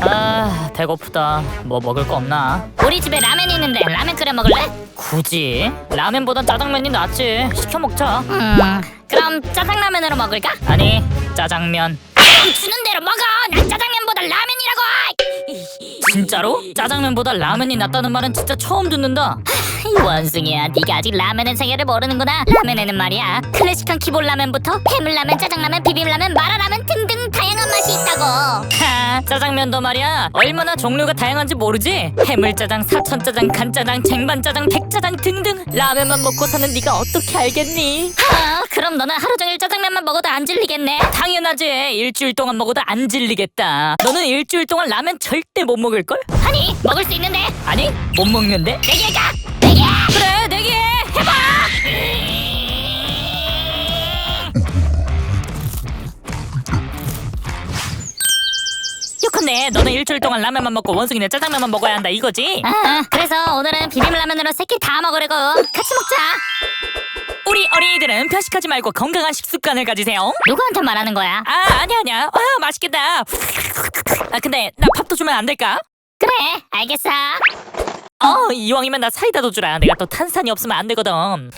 아 배고프다 뭐 먹을 거 없나? 우리 집에 라면 있는데 라면 끓여 먹을래? 굳이? 라면보단 짜장면이 낫지 시켜 먹자 음 그럼 짜장라면으로 먹을까? 아니 짜장면 그럼 주는 대로 먹어 난 짜장면보다 라면이라고 진짜로? 짜장면보다 라면이 낫다는 말은 진짜 처음 듣는다 이 원숭이야 네가 아직 라면의 세계를 모르는구나 라면에는 말이야 클래식한 기본 라면부터 해물라면 짜장라면 비빔라면 마라라면 등등 다양한 짜장면도 말이야 얼마나 종류가 다양한지 모르지? 해물짜장, 사천짜장, 간짜장, 쟁반짜장, 백짜장 등등 라면만 먹고 사는 네가 어떻게 알겠니? 아, 그럼 너는 하루 종일 짜장면만 먹어도 안 질리겠네 당연하지 일주일 동안 먹어도 안 질리겠다 너는 일주일 동안 라면 절대 못 먹을걸? 아니 먹을 수 있는데 아니 못 먹는데? 내기할 요컨대 너는 일주일 동안 라면만 먹고 원숭이는 짜장면만 먹어야 한다 이거지? 아, 그래서 오늘은 비빔라면으로 세끼 다 먹으려고 같이 먹자 우리 어린이들은 편식하지 말고 건강한 식습관을 가지세요 누구한테 말하는 거야? 아 아니야 아니야 아 맛있겠다 아 근데 나 밥도 주면 안 될까? 그래 알겠어 어 이왕이면 나 사이다도 주라 내가 또 탄산이 없으면 안 되거든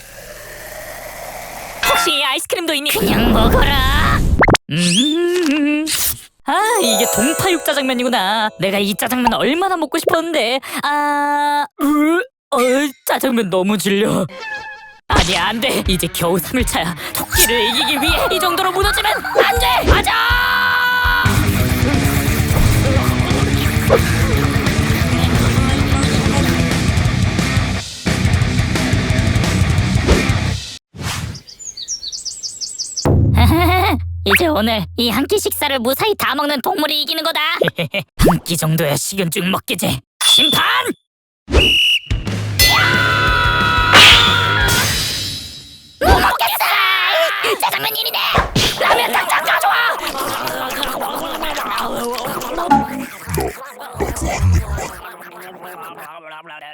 혹시 아이스크림도 있니? 그냥 먹어라 음. 아 이게 동파육 짜장면이구나. 내가 이 짜장면 얼마나 먹고 싶었는데. 아 으, 어, 짜장면 너무 질려. 아니 안 돼. 이제 겨우 3일차야 토끼를 이기기 위해 이 정도로 무너지면 안돼! 맞아 이제 오늘 이 한 끼 식사를 무사히 다 먹는 동물이 이기는 거다. 한 끼 정도야 식은죽 먹겠지. 심판! 못 먹겠어! 짜장면 일이네